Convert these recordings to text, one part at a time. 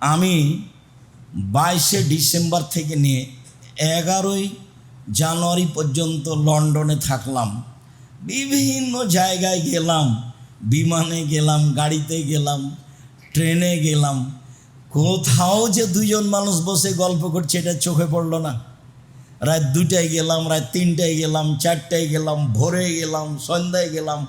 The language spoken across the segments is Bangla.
আমি বাইশে ডিসেম্বর থেকে নিয়ে এগারোই জানুয়ারি পর্যন্ত লন্ডনে থাকলাম। বিভিন্ন জায়গায় গেলাম, বিমানে গেলাম, গাড়িতে গেলাম, ট্রেনে গেলাম। কোথাও যে দুজন মানুষ বসে গল্প করছে এটা চোখে পড়ল না। রাত দুটায় গেলাম, রাত তিনটায় গেলাম, চারটায় গেলাম, ভোরে গেলাম, সন্ধ্যায় গেলাম।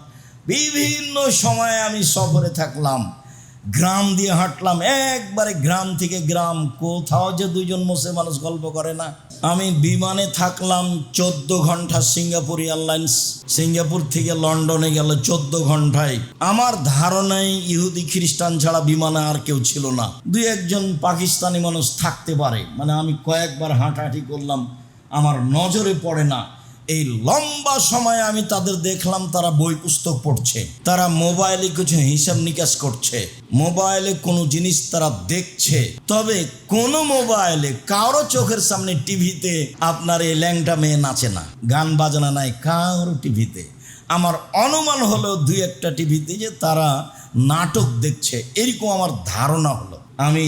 বিভিন্ন সময়ে আমি সফরে থাকলাম। গ্রাম দিয়ে হাঁটলাম, একবারে গ্রাম থেকে গ্রাম। কোথাও যে দুজন বসে মানুষ গল্প করে না। আমি বিমানে থাকলাম চোদ্দ ঘণ্টা সিঙ্গাপুর এয়ারলাইন্স। সিঙ্গাপুর থেকে লন্ডনে গেল চোদ্দ ঘন্টায়। আমার ধারণায় ইহুদি, খ্রিস্টান ছাড়া বিমানে আর কেউ ছিল না। দুই একজন পাকিস্তানি মানুষ থাকতে পারে। মানে আমি কয়েকবার হাঁটাহাঁটি করলাম। আমার নজরে পড়ে না। এই লম্বা সময় আমি তাদের দেখলাম তারা বই পুস্তক পড়ছে, তারা মোবাইলে কিছু হিসাব নিকাশ করছে, মোবাইলে কোনো জিনিস তারা দেখছে। তবে কোনো মোবাইলে কারও চোখের সামনে টিভিতে আপনার এই ল্যাংটা মেয়ে নাচে না, গান বাজনা নাই কারও টিভিতে। আমার অনুমান হলো দুই একটা টিভিতে যে তারা নাটক দেখছে, এরকম আমার ধারণা হলো। আমি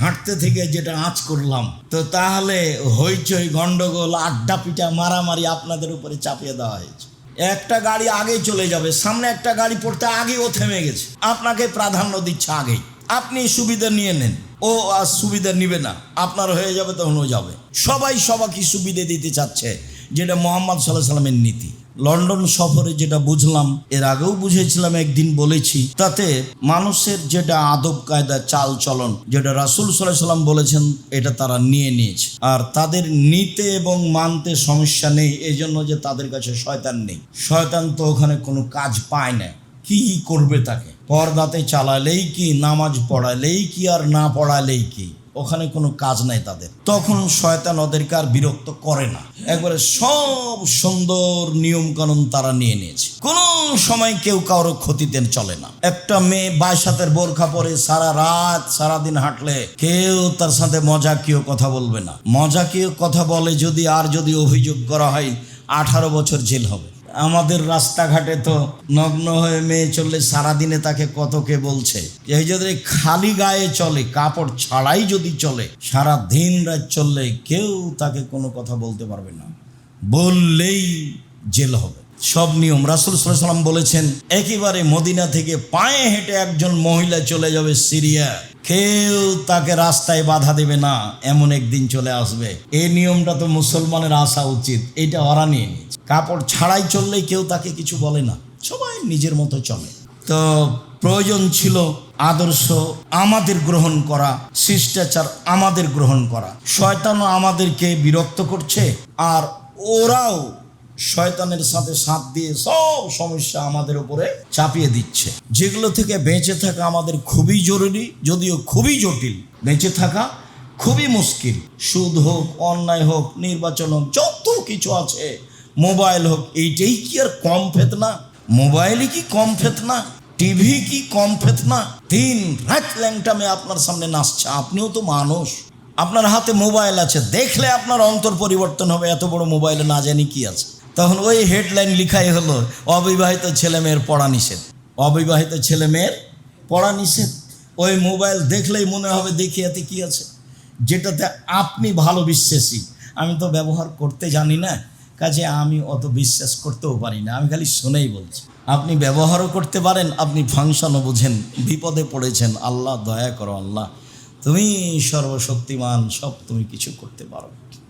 হাঁটতে থেকে যেটা আঁচ করলাম, তো তাহলে হইচই, গন্ডগোল, আড্ডা পিটা, মারামারি আপনাদের উপরে চাপিয়ে দেওয়া হয়েছে। একটা গাড়ি আগে চলে যাবে, সামনে একটা গাড়ি পড়তে আগেই ও থেমে গেছে। আপনাকে প্রাধান্য দিচ্ছে আগেই। আপনি সুবিধা নিয়ে নেন, ও আর সুবিধা নিবে না। আপনার হয়ে যাবে তখন ও যাবে। সবাই সবাইকে সুবিধে দিতে চাচ্ছে, যেটা মোহাম্মদ সাল্লাহ সাল্লামের নীতি। লন্ডন সফরে যেটা বুঝলাম, এর আগেও বুঝেছিলাম, একদিন বলেছি, তাতে মানুষের যেটা আদব কায়দা, চাল চলন, যেটা রাসুল সাল্লাহ সাল্লাম বলেছেন, এটা তারা নিয়ে নিয়েছে। আর তাদের নিতে এবং মানতে সমস্যা নেই এই জন্য যে তাদের কাছে শয়তান নেই। শয়তান তো ওখানে কোনো কাজ পায় না। কি করবে তাকে? পর্দাতে চালালেই কি, নামাজ পড়ালেই কি, আর না পড়ালেই কি? ওখানে কোনো কাজ নাই তাদের। তখন শয়তান ওদেরকে আর বিরক্ত করে না। একবারে সব সুন্দর নিয়ম কানুন তারা নিয়ে নিয়েছে। কোনো সময় কেউ কারও ক্ষতিতে চলে না। একটা মেয়ে বাইশ হাতের বোরখা পরে সারা রাত সারা দিন হাঁটলে কেউ তার সাথে মজা কেউ কথা বলবে না। মজা কেউ কথা বলে যদি আর যদি অভিযোগ করা হয়, আঠারো বছর জেল হবে। আমাদের রাস্তাঘাটে তো নগ্ন হয়ে মেয়ে চললে সারাদিনে তাকে কত কে বলছে? এই যদি খালি গায়ে চলে, কাপড় ছাড়াই যদি চলে, সারা দিন রাত চললে কেউ তাকে কোনো কথা বলতে পারবে না। বললেই জেল হবে। সব নিয়ম। রাসুল সাল্লাম বলেছেন, একেবারে মদিনা থেকে পায়ে হেঁটে একজন মহিলা চলে যাবে সিরিয়া। কেউ তাকে রাস্তায় বাধা দেবে না, এমন একদিন চলে আসবে। এই নিয়মটা তো মুসলমানের আসা উচিত, এটা ওরা নিয়ে নিয়েছে। কাপড় ছাড়াই চললেই কেউ তাকে কিছু বলে না, সবাই নিজের মতো চলে। তো প্রয়োজন ছিল আদর্শ আমাদের গ্রহণ করা, শিষ্টাচার আমাদের গ্রহণ করা। শয়তানও আমাদেরকে বিরক্ত করছে, আর ওরাও শয়তানের সাথে সাথ দিয়ে সব সমস্যা আমাদের উপরে চাপিয়ে দিচ্ছে। যেগুলো থেকে বেঁচে থাকা আমাদের খুবই জরুরি, যদিও খুবই জটিল। বেঁচে থাকা খুবই মুশকিল। সুদ হোক, অন্যায় হোক, নির্বাচন হোক, যত কিছু আছে, মোবাইল হোক, এইটাই কি আর কম ফেতনা? মোবাইলই কি কম ফেতনা? টিভি কি কম ফেতনা? দিন রাত ল্যাংটামে আপনার সামনে নাচছে। আপনিও তো মানুষ। আপনার হাতে মোবাইল আছে। দেখলে আপনার অন্তর পরিবর্তন হবে। এত বড় মোবাইলে না জানি কি আছে। তখন ওই হেডলাইন লিখাই হলো, অবিবাহিত ছেলে মেয়ের পড়া নিষেধ। অবিবাহিত ছেলে মেয়ের পড়া নিষেধ। ওই মোবাইল দেখলেই মনে হবে দেখি এতে কি আছে। যেটাতে আপনি ভালো বিশ্বাসী। আমি তো ব্যবহার করতে জানি না, কাজে আমি অত বিশ্বাস করতেও পারি না। আমি খালি শুনেই বলছি। আপনি ব্যবহারও করতে পারেন, আপনি ফাংশনও বোঝেন। বিপদে পড়েছেন, আল্লাহ দয়া করো আল্লাহ। তুমি সর্বশক্তিমান, সব তুমি কিছু করতে পারো।